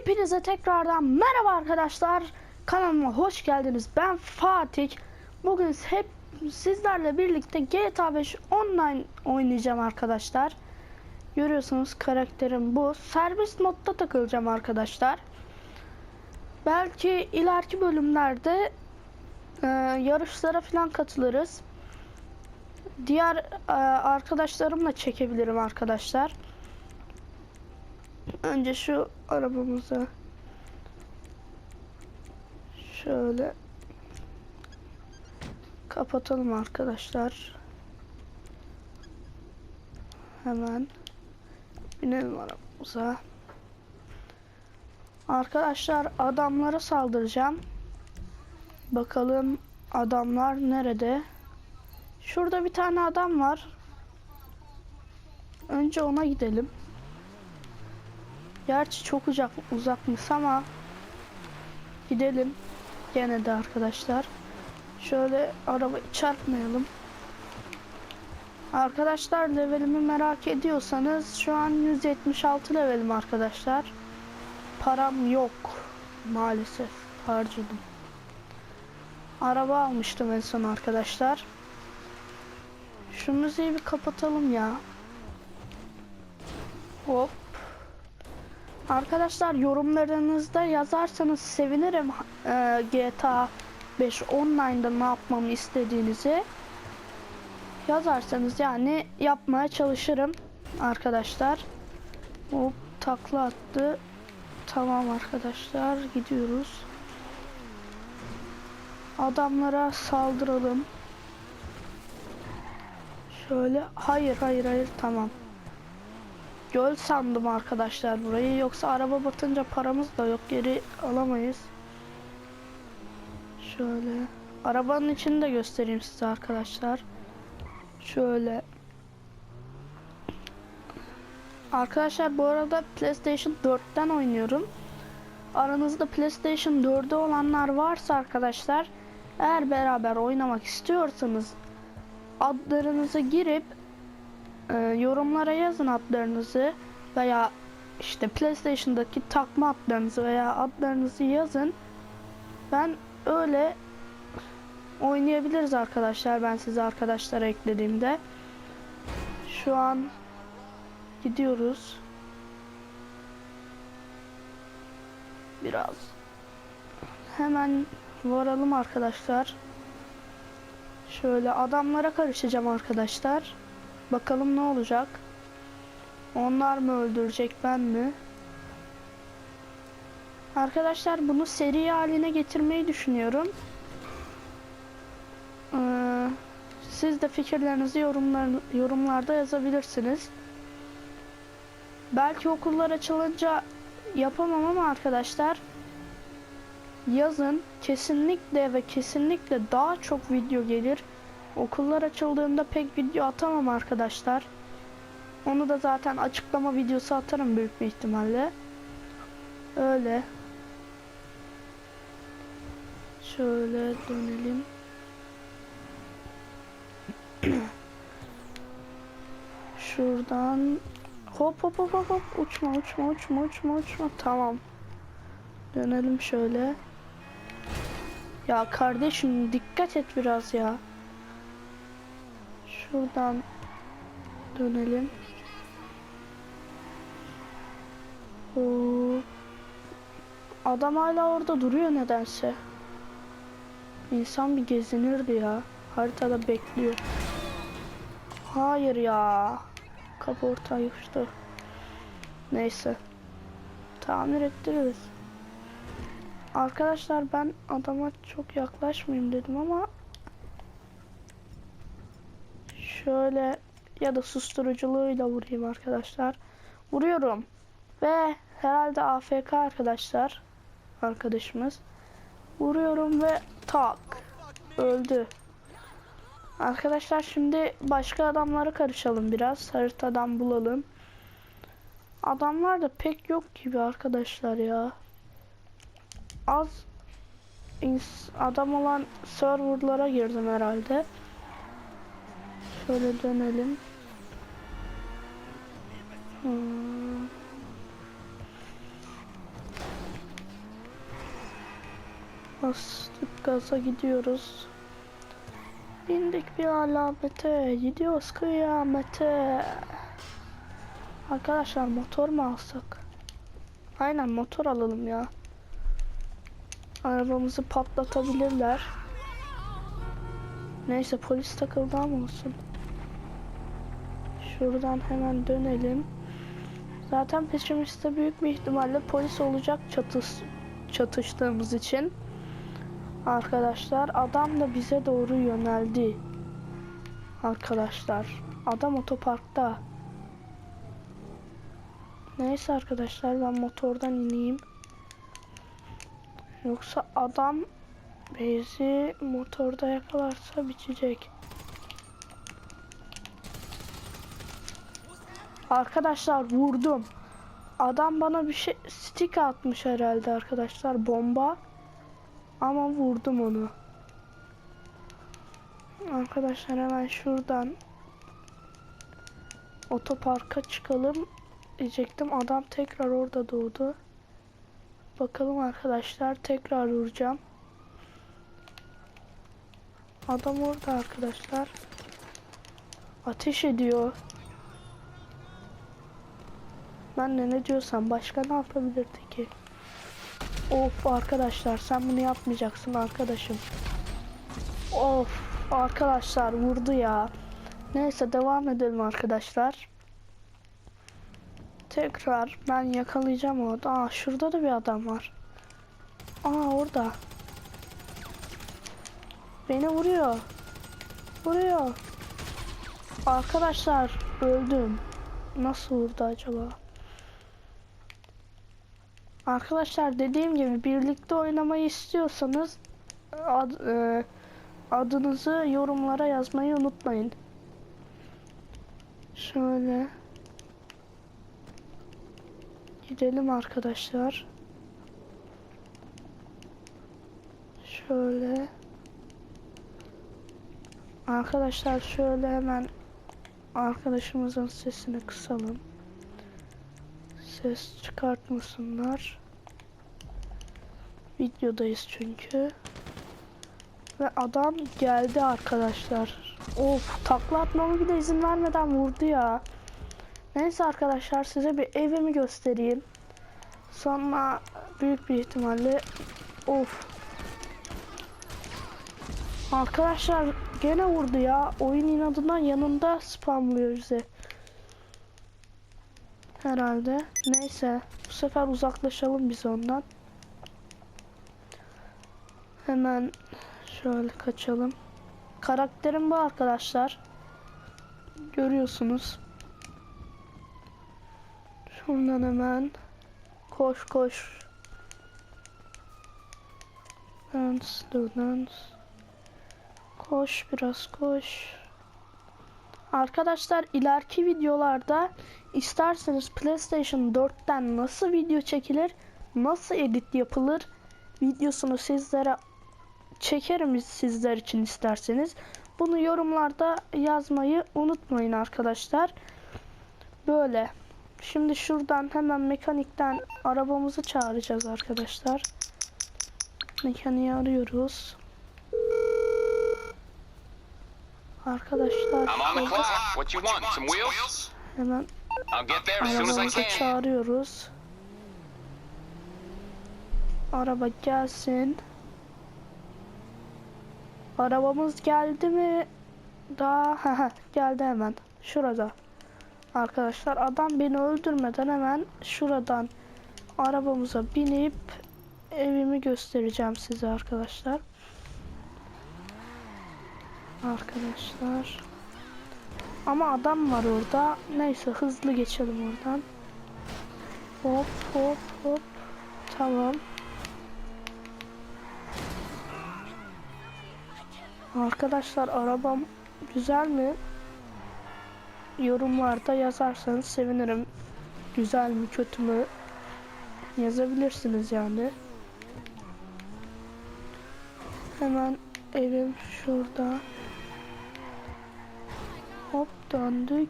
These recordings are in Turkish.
Hepinize tekrardan merhaba arkadaşlar. Kanalıma hoş geldiniz. Ben Fatih. Bugün hep sizlerle birlikte GTA 5 online oynayacağım arkadaşlar. Görüyorsunuz karakterim bu. Serbest modda takılacağım arkadaşlar. Belki ileriki bölümlerde e, yarışlara falan katılırız. Diğer e, arkadaşlarımla çekebilirim arkadaşlar. Önce şu arabamızı şöyle kapatalım arkadaşlar. Hemen binelim arabamıza. Arkadaşlar adamlara saldıracağım. Bakalım adamlar nerede? Şurada bir tane adam var. Önce ona gidelim. Gerçi çok uzak uzakmış ama gidelim gene de arkadaşlar. Şöyle arabayı çarpmayalım. Arkadaşlar levelimi merak ediyorsanız şu an 176 levelim arkadaşlar. Param yok maalesef harcadım. Araba almıştım en son arkadaşlar. Şu müziği bir kapatalım ya. Hop. Arkadaşlar yorumlarınızda yazarsanız sevinirim ee, GTA 5 online'da ne yapmamı istediğinizi yazarsanız yani yapmaya çalışırım arkadaşlar. Hop takla attı. Tamam arkadaşlar gidiyoruz. Adamlara saldıralım. Şöyle hayır hayır hayır tamam. Göl sandım arkadaşlar burayı. Yoksa araba batınca paramız da yok. Geri alamayız. Şöyle. Arabanın içini de göstereyim size arkadaşlar. Şöyle. Arkadaşlar bu arada PlayStation 4'ten oynuyorum. Aranızda PlayStation 4'ü olanlar varsa arkadaşlar eğer beraber oynamak istiyorsanız adlarınızı girip e, yorumlara yazın adlarınızı veya işte PlayStation'daki takma adlarınızı veya adlarınızı yazın. Ben öyle oynayabiliriz arkadaşlar. Ben sizi arkadaşlara eklediğimde. Şu an gidiyoruz. Biraz hemen varalım arkadaşlar. Şöyle adamlara karışacağım arkadaşlar. Bakalım ne olacak. Onlar mı öldürecek ben mi? Arkadaşlar bunu seri haline getirmeyi düşünüyorum. Ee, siz de fikirlerinizi yorumlar, yorumlarda yazabilirsiniz. Belki okullar açılınca yapamam ama arkadaşlar yazın kesinlikle ve kesinlikle daha çok video gelir. Okullar açıldığında pek video atamam arkadaşlar. Onu da zaten açıklama videosu atarım büyük bir ihtimalle. Öyle. Şöyle dönelim. Şuradan hop hop hop hop uçma uçma uçma uçma uçma tamam. Dönelim şöyle. Ya kardeşim dikkat et biraz ya. Şuradan dönelim. Oo. Adam hala orada duruyor nedense. İnsan bir gezinirdi ya. Haritada bekliyor. Hayır ya. Kapı ortaya uçtu. Neyse. Tamir ettiririz. Arkadaşlar ben adama çok yaklaşmayayım dedim ama şöyle ya da susturuculuğuyla vurayım arkadaşlar. Vuruyorum. Ve herhalde AFK arkadaşlar. Arkadaşımız. Vuruyorum ve tak. Öldü. Arkadaşlar şimdi başka adamlara karışalım biraz. Haritadan bulalım. Adamlar da pek yok gibi arkadaşlar ya. Az adam olan serverlara girdim herhalde. Şöyle dönelim. Hmm. Bastık gaza gidiyoruz. Bindik bir alamete. Gidiyoruz kıyamete. Arkadaşlar motor mu alsak? Aynen motor alalım ya. Arabamızı patlatabilirler. Neyse polis takıldı ama olsun. Şuradan hemen dönelim. Zaten peşimizde büyük bir ihtimalle polis olacak çatış çatıştığımız için. Arkadaşlar adam da bize doğru yöneldi. Arkadaşlar adam otoparkta. Neyse arkadaşlar ben motordan ineyim. Yoksa adam bizi motorda yakalarsa bitecek. Arkadaşlar vurdum. Adam bana bir şey stick atmış herhalde arkadaşlar bomba. Ama vurdum onu. Arkadaşlar hemen şuradan otoparka çıkalım diyecektim. Adam tekrar orada doğdu. Bakalım arkadaşlar tekrar vuracağım. Adam orada arkadaşlar. Ateş ediyor. Ben de ne diyorsam başka ne yapabilirdi ki? Of arkadaşlar sen bunu yapmayacaksın arkadaşım. Of arkadaşlar vurdu ya. Neyse devam edelim arkadaşlar. Tekrar ben yakalayacağım orada. Aa şurada da bir adam var. Aa orada. Beni vuruyor. Vuruyor. Arkadaşlar öldüm. Nasıl vurdu acaba? Arkadaşlar dediğim gibi birlikte oynamayı istiyorsanız ad, e, adınızı yorumlara yazmayı unutmayın. Şöyle gidelim arkadaşlar. Şöyle Arkadaşlar şöyle hemen arkadaşımızın sesini kısalım. Ses çıkartmasınlar. Videodayız çünkü. Ve adam geldi arkadaşlar. Of takla atmama bile izin vermeden vurdu ya. Neyse arkadaşlar size bir evimi göstereyim. Sonra büyük bir ihtimalle of. Arkadaşlar gene vurdu ya. Oyun inadına yanında spamlıyor bize. Herhalde. Neyse. Bu sefer uzaklaşalım biz ondan. Hemen şöyle kaçalım. Karakterim bu arkadaşlar. Görüyorsunuz. Şuradan hemen koş koş. Dance, do dance. Koş biraz koş. Arkadaşlar ileriki videolarda isterseniz PlayStation 4'ten nasıl video çekilir, nasıl edit yapılır videosunu sizlere çekerim sizler için isterseniz. Bunu yorumlarda yazmayı unutmayın arkadaşlar. Böyle. Şimdi şuradan hemen mekanikten arabamızı çağıracağız arkadaşlar. Mekaniği arıyoruz. Arkadaşlar hemen arabamızı çağırıyoruz. Araba gelsin. Arabamız geldi mi? Daha geldi hemen. Şurada. Arkadaşlar adam beni öldürmeden hemen şuradan arabamıza binip evimi göstereceğim size arkadaşlar. Arkadaşlar. Ama adam var orada. Neyse hızlı geçelim oradan. Hop hop hop. Tamam. Arkadaşlar arabam güzel mi? Yorumlarda yazarsanız sevinirim. Güzel mi kötü mü? Yazabilirsiniz yani. Hemen evim şurada. Hop döndük.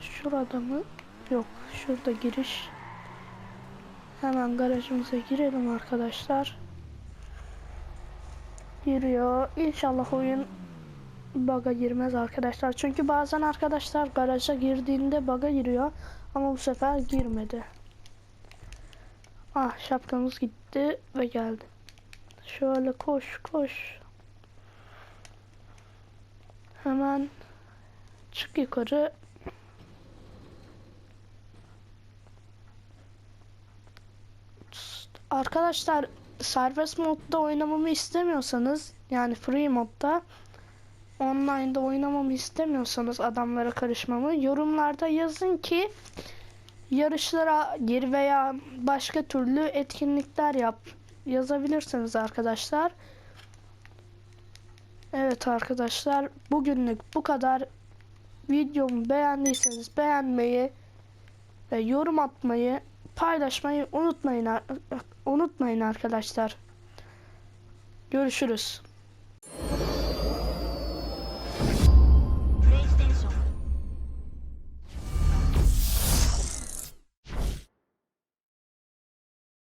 Şurada mı? Yok. Şurada giriş. Hemen garajımıza girelim arkadaşlar. Giriyor. İnşallah oyun bug'a girmez arkadaşlar. Çünkü bazen arkadaşlar garaja girdiğinde bug'a giriyor. Ama bu sefer girmedi. Ah şapkamız gitti ve geldi. Şöyle koş koş. Hemen çık yukarı. Arkadaşlar serbest modda oynamamı istemiyorsanız yani free modda online'da oynamamı istemiyorsanız adamlara karışmamı yorumlarda yazın ki yarışlara gir veya başka türlü etkinlikler yap yazabilirsiniz arkadaşlar. Evet arkadaşlar bugünlük bu kadar. Videomu beğendiyseniz beğenmeyi ve yorum atmayı paylaşmayı unutmayın unutmayın arkadaşlar. Görüşürüz.